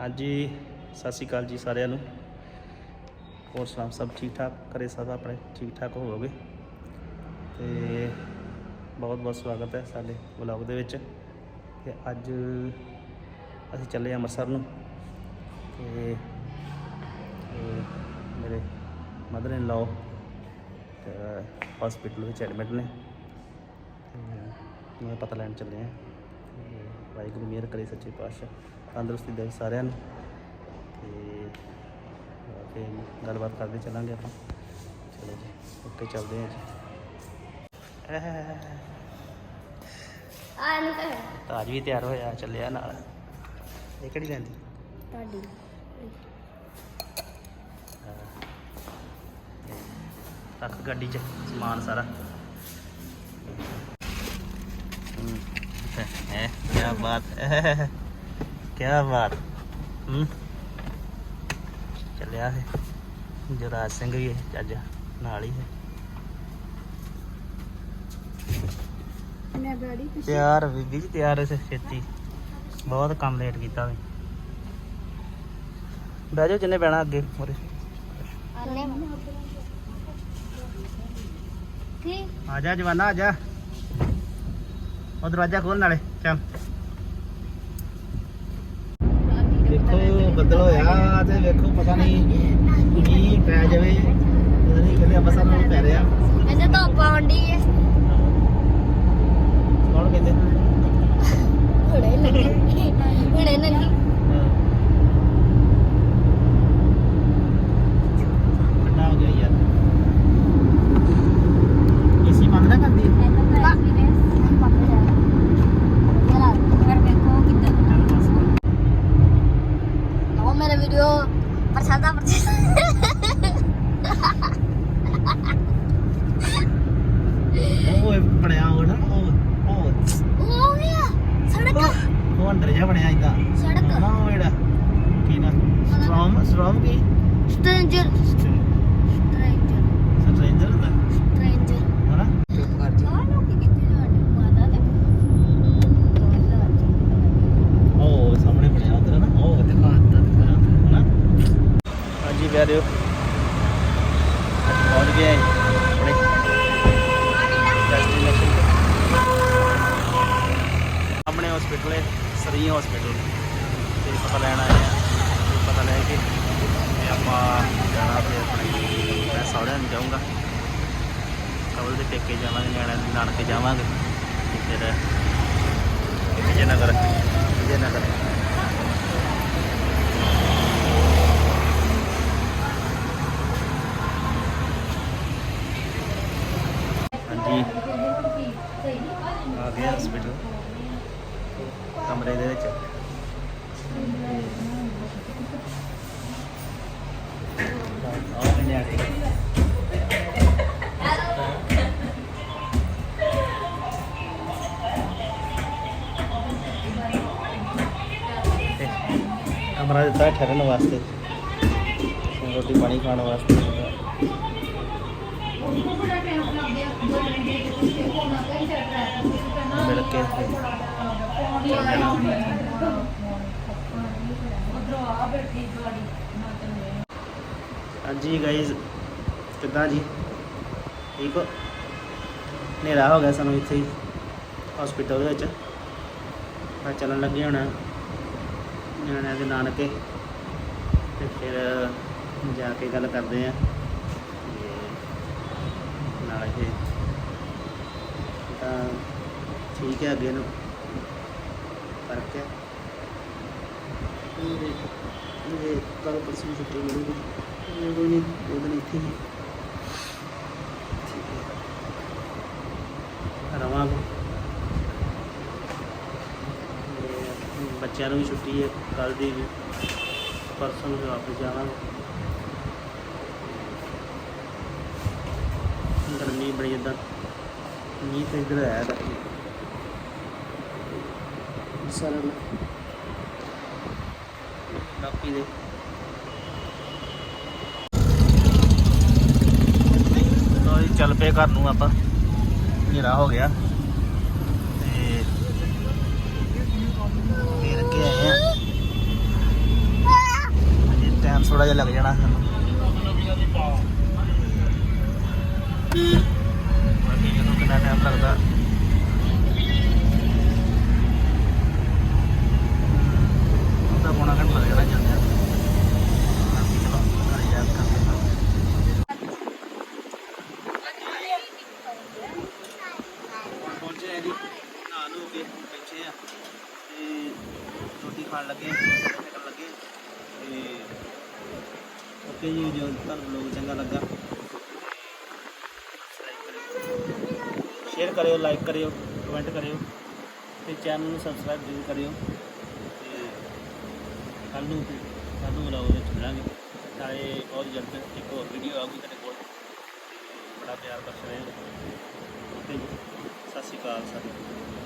ਹਾਂਜੀ, ਸਤਿ ਸ਼੍ਰੀ ਅਕਾਲ ਜੀ ਸਾਰਿਆਂ ਨੂੰ। ਹੋਰ ਸੁਣਾਓ, ਸਭ ਠੀਕ ਠਾਕ? ਕਰੇ ਸਭ ਆਪਣੇ ਠੀਕ ਠਾਕ ਹੋਵੋਗੇ? ਤੇ ਬਹੁਤ ਬਹੁਤ ਸਵਾਗਤ ਹੈ ਸਾਡੇ ਵਲੌਗ ਦੇ ਵਿੱਚ। ਤੇ ਅੱਜ ਅਸੀਂ ਚੱਲੇ ਅੰਮ੍ਰਿਤਸਰ ਨੂੰ। ਤੇ ਮੇਰੇ ਮਦਰ ਇਨ ਲਾਅ ਹਸਪੀਟਲ ਵਿੱਚ ਐਡਮਿਟ ਨੇ। ਤੇ ਮੈਂ ਪਤਾ ਲੈਣ ਚੱਲੇ ਹਾਂ। ਵਾਹਿਗੁਰੂ ਮਿਹਰ ਕਰੇ ਸੱਚੇ ਪਾਤਸ਼ਾਹ ਤੰਦਰੁਸਤੀ ਦੇ ਸਾਰਿਆਂ ਨੂੰ। ਤੇ ਫਿਰ ਗੱਲਬਾਤ ਕਰਦੇ ਚੱਲਾਂਗੇ ਆਪਾਂ। ਚਲੋ ਜੀ ਉੱਤੇ ਚੱਲਦੇ ਜੀ। ਆ ਨਹੀਂ ਕਰ ਤਾਜ ਵੀ ਤਿਆਰ ਹੋਇਆ ਚੱਲਿਆ ਨਾਲ। ਇਹ ਕਿਹੜੀ ਲੈਂਦੀ ਤੁਹਾਡੀ। ਰੱਖ ਗੱਡੀ 'ਚ ਸਮਾਨ ਸਾਰਾ। ਹੈ। ਬਾਤ ਹੈ। ਕੀ ਬਾਤ। ਹੂੰ। ਚੱਲਿਆ ਹੈ ਜਰਾਜ ਸਿੰਘ ਵੀ ਹੈ ਅੱਜ ਨਾਲ ਹੀ ਹੈ। ਮੈਂ ਬੜੀ ਖੁਸ਼ੀ ਤਿਆਰ ਬੀਬੀ ਜੀ ਤਿਆਰ ਹੈ ਛੇਤੀ ਬਹੁਤ ਕੰਮ ਲੇਟ ਕੀਤਾ ਵੀ ਬਹਿ ਜਾਓ ਜਿੰਨੇ ਬਹਿਣਾ ਅੱਗੇ ਮੋਰੇ ਆਨੇ। ਆ ਜਾ ਜਵਾਨਾ ਆ ਜਾ। ਉਹ ਦਰਵਾਜ਼ਾ ਖੋਲ ਨਾਲੇ। ਚੱਲ। ਬੱਦਲ ਹੋਇਆ ਤੇ ਵੇਖੋ ਪਤਾ ਨਹੀਂ ਮੀਂਹ ਪੈ ਜਾਵੇ। ਪਤਾ ਨਹੀਂ ਕਹਿੰਦੇ ਅੰਮ੍ਰਿਤਸਰ ਨੂੰ ਪੈ ਰਿਹਾ ਐਸੇ ਤਾਂ ਪਾਉਂਦੀ ਹੈ ਕੌਣ ਕਹਿੰਦੇ ਹੁਣੇ ਲੱਗੀ ਹੁਣੇ ਲੱਗੀ ਠੰਡਾ ਹੋ ਗਿਆ ਯਾਰ ਏਸੀ ਬੰਦ ਨਾ ਕਰਦੀ ਚੱਲ ਬਸ ਮੇਰਾ ਵੀਡੀਓ ਪ੍ਰਸ਼ਾਦਾ ਉਹ ਬਣਿਆ ਉਹ ਨਾ ਉਹ। ਉਹ ਹੋ ਗਿਆ ਸੜਕ। ਉਹ ਅੰਦਰ ਜਿਹਾ ਬਣਿਆ ਇਦਾਂ ਸੜਕ। ਨਾ ਉਹ ਜਿਹੜਾ। ਕੀ ਨਾ? ਸਟ੍ਰੋਮ ਸਟ੍ਰੋਮ ਕੀ? ਸਟ੍ਰੇਂਜਰ ਸਟ੍ਰੇਂਜਰ ਸਟ੍ਰੇਂਜਰ ਹੁੰਦਾ ਸਟ੍ਰੇਂਜਰ ਹਨਾ ਚੁੱਪ ਕਰ ਆ ਲੋਕੀ ਕਿੱਥੇ ਜਾਂਦੇ ਮਾਤਾ ਦੇ ਉਹ ਸਾਹਮਣੇ ਬਣਿਆ ਉਧਰ ਨਾ ਉਹ ਦਿਖਾ ਦਿੱਤਾ ਦਿਖਾ ਹਨਾ ਹਾਂਜੀ ਪਿਆਰਿਓ ਪਹੁੰਚ ਗਏ ਆਪਣੇ ਡੈਸਟੀਨੇਸ਼ਨ ਤੇ। ਹਸਪੀਟਲ ਹੈ, ਸਰੀ ਹਸਪੀਟਲ ਤੇ ਪਤਾ ਲੈਣ ਆਏ ਆ ਪਤਾ ਲੈ ਕੇ ਤੇ ਆਪਾਂ ਜਾਣਾ ਫਿਰ ਆਪਣੇ ਮੈਂ ਸਹੁਰਿਆਂ ਨੂੰ ਜਾਊਂਗਾ। ਕਵਲ ਦੇ ਪੇਕੇ ਜਾਵਾਂਗੇ, ਨਿਆਣਿਆਂ ਦੇ ਨਾਨਕੇ ਜਾਵਾਂਗੇ। ਫਿਰ ਵਿਜੇ ਨਗਰ ਵਿਜੇ ਨਗਰ ਹਾਂਜੀ ਆ ਗਏ ਹਸਪੀਟਲ ਕਮਰੇ ਦੇ ਵਿੱਚ। ਆਹ ਨੇ ਕਮਰਾ ਦਿੱਤਾ ਹੈ ਠਹਿਰਨ ਵਾਸਤੇ। ਰੋਟੀ ਪਾਣੀ ਖਾਣ ਵਾਸਤੇ। ਮਿਲ ਕੇ। ਹਾਂਜੀ ਗਾਇਜ਼ ਕਿੱਦਾਂ ਜੀ? ਠੀਕ ਹੋ? ਹਨੇਰਾ ਹੋ ਗਿਆ ਸਾਨੂੰ ਇੱਥੇ ਹੀ ਹਸਪੀਟਲ ਦੇ ਵਿੱਚ। ਆ ਚੱਲਣ ਲੱਗੇ ਹੁਣ, ਨਿਆਣਿਆਂ ਦੇ ਨਾਨਕੇ। ਤੇ ਫਿਰ ਜਾ ਕੇ ਗੱਲ ਕਰਦੇ ਆ ਨਾਲ ਇਹ, ਤਾਂ ਠੀਕ ਹੈ ਅੱਗੇ ਨੂੰ। ਫ਼ਰਕ ਹੈ ਇਹ ਇਹ ਕੱਲ ਪਰਸੋਂ ਨੂੰ ਛੁੱਟੀ ਮਿਲੂਗੀ ਇਹ ਕੋਈ ਨਹੀਂ ਦੋ ਦਿਨ ਇੱਥੇ ਹੀ ਠੀਕ ਹੈ ਰਵਾਂਗੇ ਤੇ ਬੱਚਿਆਂ ਨੂੰ ਵੀ ਛੁੱਟੀ ਹੈ ਕੱਲ ਦੀ ਵੀ ਪਰਸੋਂ ਨੂੰ ਵਾਪਸ ਜਾਵਾਂਗੇ ਗਰਮੀ ਬੜੀ ਇਦਾਂ ਮੀਂਹ ਤੇ ਇਧਰ ਆਇਆ ਕਾਪੀ ਦੇ। ਲੋ ਜੀ, ਚੱਲ ਪਏ ਘਰ ਨੂੰ ਆਪਾਂ। ਹਨੇਰਾ ਹੋ ਗਿਆ। ਤੇ ਫੇਰ ਕੇ ਆਏ ਆ। ਥੋੜਾ ਜਿਹਾ ਲੱਗ ਜਾਣਾ ਸਾਨੂੰ। ਬਾਕੀ ਇਹਨੂੰ ਕਿੰਨਾ ਟਾਈਮ ਲੱਗਦਾ ਉਹਦਾ ਪੌਣਾ ਘੰਟਾ ਲੱਗ ਜਾਣਾ ਜਾਂਦੇ ਬਾਕੀ ਚਲੋ ਘਰੇ ਜਾ ਕੇ ਕਰਦੇ ਹਾਂ ਹੁਣ ਪਹੁੰਚੇ ਆ ਜੀ ਨਹਾ ਨੂੰ ਕੇ ਬੈਠੇ ਆ। ਤੇ ਰੋਟੀ ਖਾਣ ਲੱਗੇ ਕਰਨ ਲੱਗੇ। ਤੇ ਓਕੇ ਜੀ, ਜੋ ਤੁਹਾਨੂੰ ਲੋਕ ਚੰਗਾ ਲੱਗਾ ਸ਼ੇਅਰ ਕਰਿਓ ਲਾਈਕ ਕਰਿਓ ਕਮੈਂਟ ਕਰਿਓ, ਤੇ ਚੈਨਲ ਨੂੰ ਸਬਸਕ੍ਰਾਈਬ ਜ਼ਰੂਰ ਕਰਿਓ। ਤੇ ਕੱਲ ਨੂੰ ਕੱਲ ਨੂੰ ਵਲੌਗ ਵਿੱਚ ਮਿਲਾਂਗੇ। ਨਾਲੇ ਬਹੁਤ ਜਲਦ ਇੱਕ ਹੋਰ ਵੀਡੀਓ ਆਊਗੀ ਤੁਹਾਡੇ ਕੋਲ। ਬੜਾ ਪਿਆਰ ਬਖਸ਼ ਰਹੇ ਹੋ। ਓਕੇ ਜੀ, ਸਤਿ ਸ਼੍ਰੀ ਅਕਾਲ ਸਾਰਿਆਂ